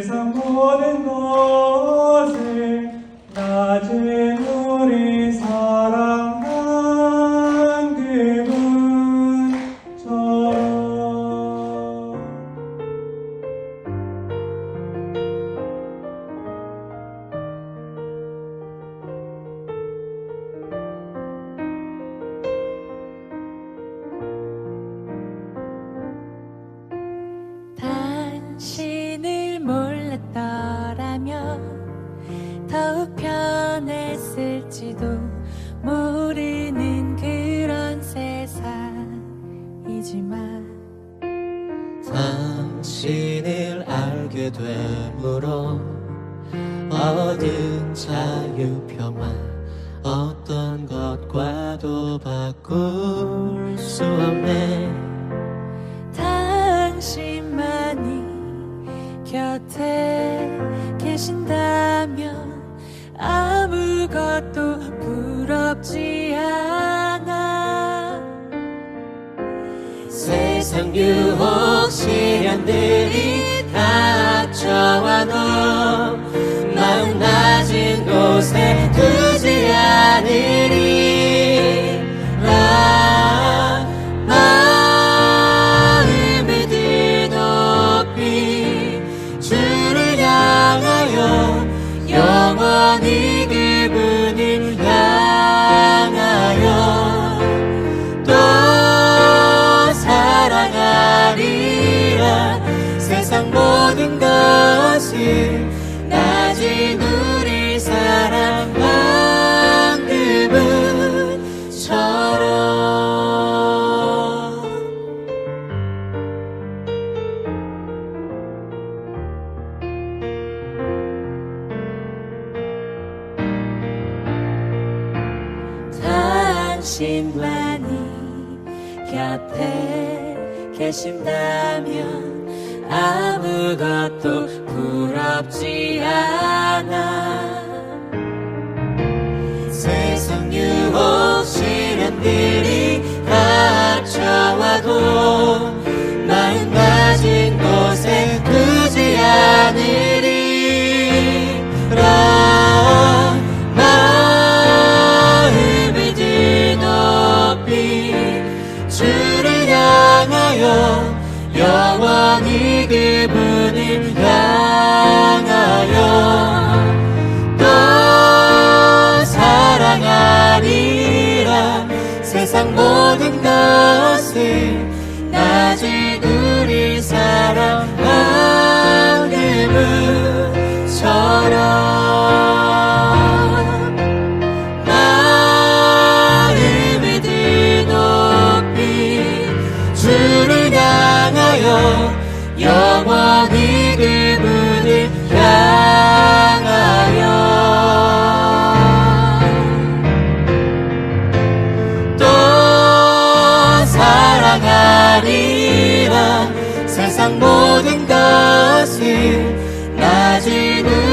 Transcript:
세상 모든 것을 낮에 더욱 편했을지도 모르는 그런 세상이지만 당신을 알게 되므로 얻은 자유표만 어떤 것과도 바꿀 수 없네. 당신만이 곁에 부럽지 않아. 세상 유혹 시련들이 모든 것을 낮은 우리 사랑한 그분처럼 당신만이 곁에 계신다면 아무것도 부럽지 않아. 세상 유혹 시련들이 닥쳐와도 마음 낮은 곳에 두지 않으리. 라 마음을 드높이 주를 향하여 영원히 그분을 향하여 또 사랑하리라. 세상 모든 것을 낮은 영원히 그분을 향하여. 또 사랑하리라. 세상 모든 것을 낮은